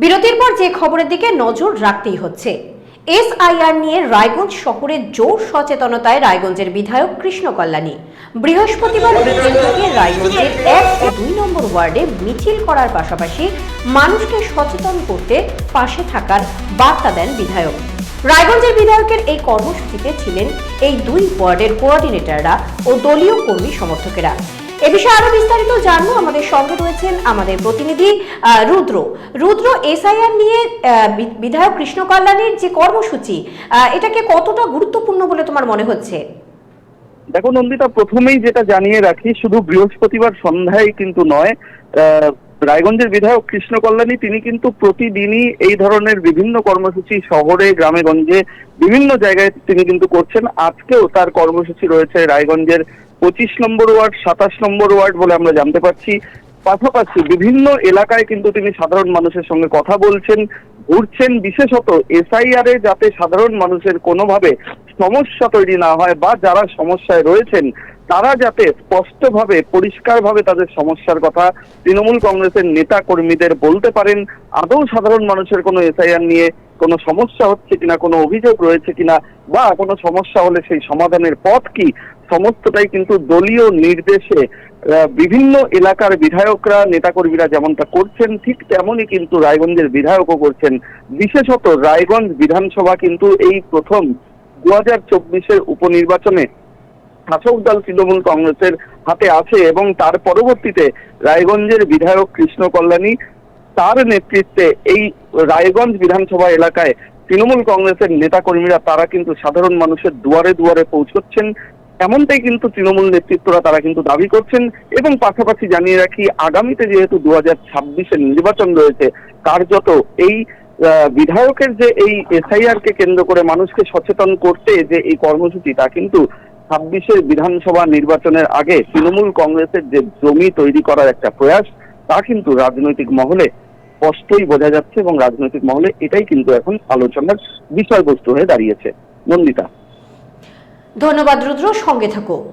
বিরতির পর যে খবরের দিকে নজর রাখতেই হচ্ছে। এসআইআর নিয়ে রায়গঞ্জ শহরে জোর সচেতনতায় রায়গঞ্জের বিধায়ক কৃষ্ণ কল্যাণী। বৃহস্পতিবার রায়গঞ্জের এক ও দুই নম্বর ওয়ার্ডে মিছিল করার পাশাপাশি মানুষকে সচেতন করতে পাশে থাকার বার্তা দেন বিধায়ক। রায়গঞ্জের বিধায়কের এই কর্মসূচিতে ছিলেন এই দুই ওয়ার্ডের কোঅর্ডিনেটররা ও দলীয় কর্মী সমর্থকেরা। এ বিষয়ে আরও বিস্তারিত জানব। আমাদের সঙ্গে রয়েছেন আমাদের প্রতিনিধি রুদ্র। রুদ্র, এসআইআর নিয়ে বিধায়ক কৃষ্ণ কল্যাণীর যে কর্মসূচি এটাকে কতটা গুরুত্বপূর্ণ বলে তোমার মনে হচ্ছে? দেখো নন্দিতা, প্রথমেই যেটা জানিয়ে রাখি, শুধু বৃহস্পতিবার সন্ধ্যায় কিন্তু নয় রায়গঞ্জের বিধায়ক কৃষ্ণ কল্যাণী, তিনি কিন্তু প্রতিদিনই এই ধরনের বিভিন্ন কর্মসূচি শহরে, গ্রামে, গঞ্জে, বিভিন্ন জায়গায় তিনি কিন্তু করছেন। আজকেও তার কর্মসূচি রয়েছে রায়গঞ্জের পঁচিশ নম্বর ওয়ার্ড, সাতাশ নম্বর ওয়ার্ড বলে আমরা জানতে পারছি। পাশাপাশি বিভিন্ন এলাকায় কিন্তু তিনি সাধারণ মানুষের সঙ্গে কথা বলছেন, ঘুরছেন। বিশেষত এসআইআর এ যাতে সাধারণ মানুষের কোনোভাবে সমস্যা তৈরি না হয় বা যারা সমস্যায় রয়েছেন, তারা যাতে স্পষ্টভাবে, পরিষ্কারভাবে তাদের সমস্যার কথা তৃণমূল কংগ্রেসের নেতা কর্মীদের বলতে পারেন। আদৌ সাধারণ মানুষের কোনো এসআইআর নিয়ে কোনো সমস্যা হচ্ছে কিনা, কোনো অভিযোগ রয়েছে কিনা, বা কোনো সমস্যা হলে সেই সমাধানের পথ কি, সমস্তটাই কিন্তু দলীয় নির্দেশে বিভিন্ন এলাকার বিধায়করা, নেতাকর্মীরা যেমনটা করছেন, ঠিক তেমনই কিন্তু রায়গঞ্জের বিধায়কও করছেন। বিশেষত রায়গঞ্জ বিধানসভা কিন্তু এই প্রথম দু হাজার চব্বিশের উপনির্বাচনে শাসক দল তৃণমূল কংগ্রেসের হাতে আছে এবং তার পরবর্তীতে রায়গঞ্জের বিধায়ক কৃষ্ণ কল্যাণী তার নেতৃত্বে এই রায়গঞ্জ বিধানসভা এলাকায় তৃণমূল কংগ্রেসের নেতাকর্মীরা, তারা কিন্তু সাধারণ মানুষের দুয়ারে দুয়ারে পৌঁছচ্ছেন। এমনটাই কিন্তু তৃণমূল নেতৃত্বরা, তারা কিন্তু দাবি করছেন এবং পাশাপাশি জানিয়ে রাখি, আগামীতে যেহেতু দু হাজার ছাব্বিশের নির্বাচন রয়েছে কার্যত এই বিধায়কের যে এই এসআইআর কে কেন্দ্র করে মানুষকে সচেতন করতে যে এই কর্মসূচি, তা কিন্তু ছাব্বিশের বিধানসভা নির্বাচনের আগে তৃণমূল কংগ্রেসের যে জমি তৈরি করার একটা প্রয়াস, তা কিন্তু রাজনৈতিক মহলে স্পষ্টই বোঝা যাচ্ছে এবং রাজনৈতিক মহলে এটাই কিন্তু এখন আলোচনার বিষয়বস্তু হয়ে দাঁড়িয়েছে। নন্দিতা। ধন্যবাদ রুদ্র, সঙ্গে থাকো।